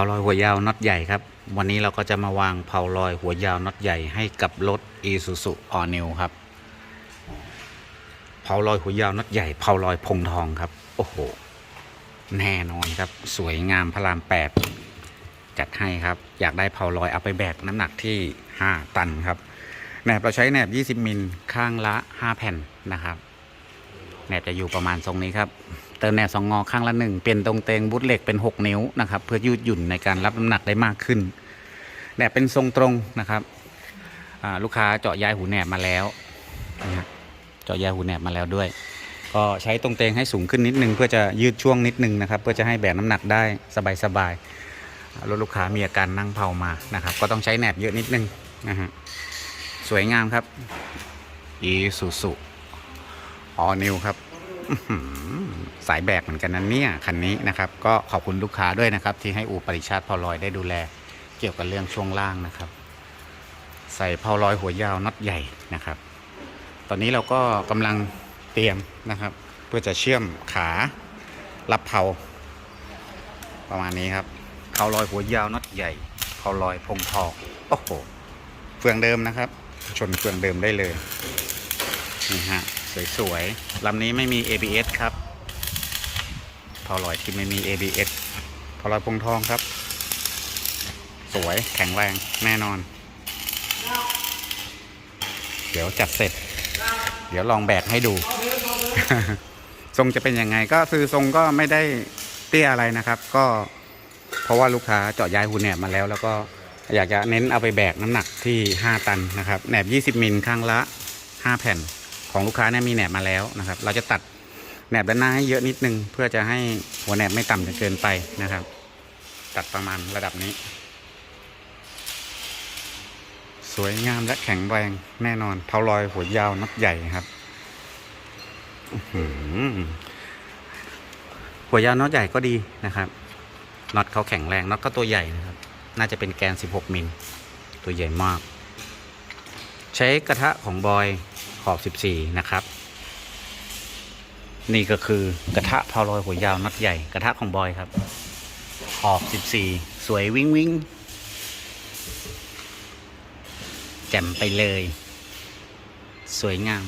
าลอยหัวยาวน็อตใหญ่ครับ วันนี้เราก็จะมาวางเผาลอยหัวยาวน็อตใหญ่ให้กับรถ Isuzu All New ครับเผาลอยหัวยาวน็อตใหญ่เผาลอยพงทองครับ โอ้โห แน่นอนครับ สวยงามพระรามแปดจัดให้ครับ อยากได้เผาลอยเอาไปแบกน้ำหนักที่ 5 ตันครับแหนบเราใช้แหนบ 20 มิลข้างละ 5 แผ่นนะครับแหนบจะอยู่ประมาณทรงนี้ครับ เติมแหนบสองงอข้างละหนึ่งเปลี่ยนตรงเตงบุตเหล็กเป็น 6 นิ้วนะครับเพื่อยืดหยุ่นในการรับน้ำหนักได้มากขึ้นแหนบเป็นทรงตรงนะครับลูกค้าเจาะยายหูแหนบมาแล้วนะฮะเจาะยายหูแหนบมาแล้วด้วย ก็ใช้ตรงเตงให้สูงขึ้นนิดนึงเพื่อจะยืดช่วงนิดนึงนะครับเพื่อจะให้แบกน้ำหนักได้สบายๆรถลูกค้ามีอาการนั่งเผามานะครับ ก็ต้องใช้แหนบเยอะนิดนึงนะฮะสวยงามครับอีสุสุออนิวครับ สายแบกเหมือนกันนะเนี่ยคันนี้นะครับ ก็ขอบคุณลูกค้าด้วยนะครับ ที่ให้อูปริชาติพอลอยได้ดูแล เกี่ยวกับเรื่องช่วงล่างนะครับ ใส่พอลอยหัวยาวน็อตใหญ่นะครับ ตอนนี้เราก็กำลังเตรียมนะครับ เพื่อจะเชื่อมขารับเผาประมาณนี้ครับเผาลอยหัวยาวน็อตใหญ่เผาลอยพงทองโอ้โหเฟืองเดิมนะครับ ชนเฟืองเดิมได้เลยนี่ฮะ สวยๆลำนี้ไม่มี ABS ครับพอลอยที่ไม่มี ABS พอลอยพงทองครับ สวยแข็งแรงแน่นอน เดี๋ยวจัดเสร็จ เดี๋ยวลองแบกให้ดู ทรงจะเป็นยังไงก็คือทรงก็ไม่ได้เตี้ยอะไรนะครับ ก็เพราะว่าลูกค้าเจาะยายหูแหนบมาแล้ว แล้วก็อยากจะเน้นเอาไปแบกน้ำหนักที่ 5 ตันนะครับแหนบ 20 มิลข้างละ 5 แผ่น ของลูกค้าเนี่ยมีแหนบมาแล้วนะครับ เราจะตัดแหนบด้านหน้าให้เยอะนิดนึง เพื่อจะให้หัวแหนบไม่ต่ำจนเกินไปนะครับ ตัดประมาณระดับนี้ สวยงามและแข็งแรงแน่นอนเท้าลอยหัวยาวนักใหญ่ครับหัวยาวน็อตใหญ่ก็ดีนะครับน็อตเขาแข็งแรงน็อตก็ตัวใหญ่นะครับ น่าจะเป็นแกน 16 มิล ตัวใหญ่มาก ใช้กระทะของบอย ขอบ 14 นะครับ นี่ก็คือกระทะเผาลอยหัวยาวน็อตใหญ่กระทะของบอยครับ ขอบ 14 สวยวิ้งวิ้งแจ่มไปเลย สวยงาม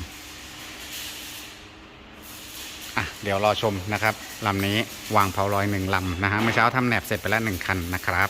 อะ เดี๋ยวรอชมนะครับลำนี้วางเผาลอยหนึ่งลำนะฮะเมื่อเช้าทำแหนบเสร็จไปแล้วหนึ่งคันนะครับ